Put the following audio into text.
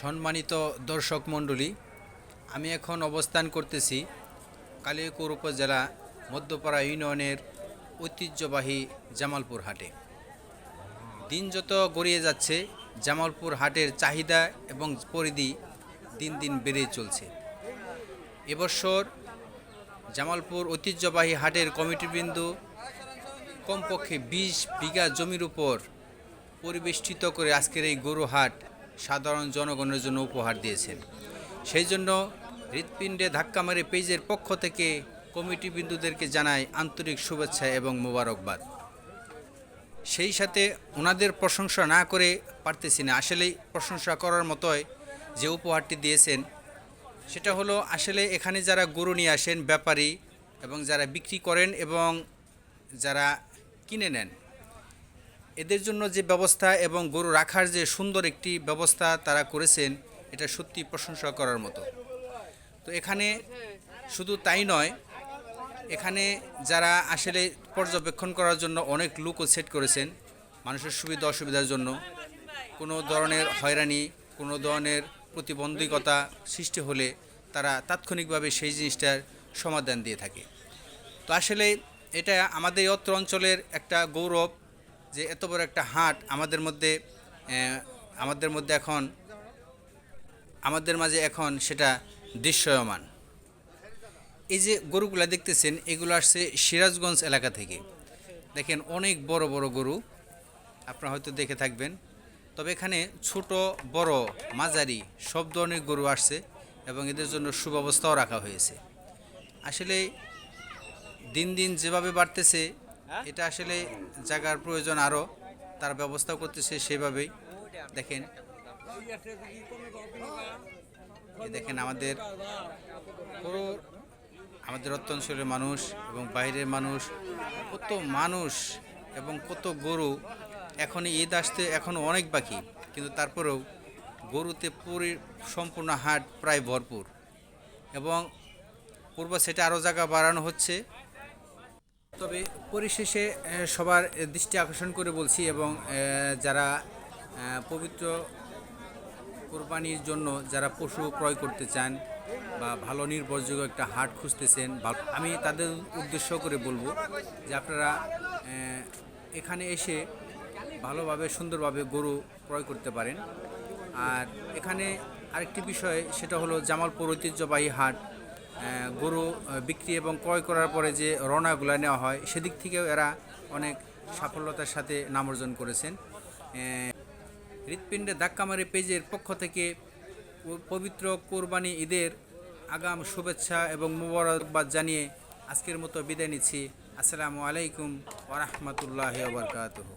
সম্মানিত দর্শক মণ্ডলী, আমি এখন অবস্থান করতেছি কালিয়াকুর উপজেলা মধ্যপাড়া ইউনিয়নের ঐতিহ্যবাহী জামালপুর হাটে। দিন যত গড়িয়ে যাচ্ছে, জামালপুর হাটের চাহিদা এবং পরিধি দিন দিন বেড়েই চলছে। এবছর জামালপুর ঐতিহ্যবাহী হাটের কমিটিবৃন্দ কমপক্ষে বিশ বিঘা জমির উপর পরিবেষ্টিত করে আজকের এই গরু হাট সাধারণ জনগণের জন্য উপহার দিয়েছেন। সেই জন্য হৃৎপিণ্ডে ধাক্কা মেরে পেজের পক্ষ থেকে কমিটি বিন্দুদেরকে জানাই আন্তরিক শুভেচ্ছা এবং মোবারকবাদ। সেই সাথে ওনাদের প্রশংসা না করে পারতেছি না। আসলেই প্রশংসা করার মতোই যে উপহারটি দিয়েছেন, সেটা হলো আসলে এখানে যারা গরু নিয়ে আসেন, ব্যাপারী এবং যারা বিক্রি করেন এবং যারা কিনে নেন এদের জন্য যে ব্যবস্থা এবং গরু রাখার যে সুন্দর একটি ব্যবস্থা তারা করেছেন, এটা সত্যি প্রশংসা করার মতো। তো এখানে শুধু তাই নয়, এখানে যারা আসলে পর্যবেক্ষণ করার জন্য অনেক লোকও সেট করেছেন, মানুষের সুবিধা অসুবিধার জন্য। কোনো ধরনের হয়রানি, কোনো ধরনের প্রতিবন্ধকতা সৃষ্টি হলে তারা তাৎক্ষণিকভাবে সেই জিনিসটার সমাধান দিয়ে থাকে। তো আসলে এটা আমাদের অত্র অঞ্চলের একটা গৌরব যে এত বড় একটা হাট আমাদের মধ্যে আমাদের মধ্যে এখন, আমাদের মাঝে এখন সেটা দৃশ্যমান। এই যে গরুগুলা দেখতেছেন, এগুলো আসছে সিরাজগঞ্জ এলাকা থেকে। দেখেন অনেক বড় বড় গরু, আপনারা হয়তো দেখে থাকবেন। তবে এখানে ছোট, বড়, মাঝারি সব ধরনের গরু আসছে এবং এদের জন্য সুব্যবস্থাও রাখা হয়েছে। আসলে দিন দিন যেভাবে বাড়তেছে এটা আসলে জায়গার প্রয়োজন আরও তার ব্যবস্থা করতেছে সেভাবেই। দেখেন দেখেন আমাদের আমাদের অত্যঞ্চলের মানুষ এবং বাইরের মানুষ, কত মানুষ এবং কত গরু এখন ঈদ আসতে এখনও অনেক বাকি, কিন্তু তারপরেও গরুতে পুরী সম্পূর্ণ হাট প্রায় ভরপুর। এবং পূর্ব সেটা আরও জায়গা বাড়ানো হচ্ছে। তবে পরিশেষে সবার দৃষ্টি আকর্ষণ করে বলছি এবং যারা পবিত্র কোরবানির জন্য যারা পশু ক্রয় করতে চান বা ভালো নির্ভরযোগ্য একটা হাট খুঁজতেছেন আমি তাদের উদ্দেশ্য করে বলব যে আপনারা এখানে এসে ভালোভাবে, সুন্দরভাবে গরু ক্রয় করতে পারেন। আর এখানে আরেকটি বিষয়, সেটা হলো জামালপুর ঐতিহ্যবাহী হাট। গরু বিক্রি এবং ক্রয় করার পরে যে রনাগুলো নেওয়া হয়, সেদিক থেকেও এরা অনেক সাফল্যতার সাথে নাম অর্জন করেছেন। হৃৎপিণ্ডে ধাক্কা মারে পেজের পক্ষ থেকে পবিত্র কোরবানি ঈদের আগাম শুভেচ্ছা এবং মুবারকবাদ জানিয়ে আজকের মতো বিদায় নিচ্ছি। আসসালামু আলাইকুম ওরহমতুল্লাহ বরকাতহ।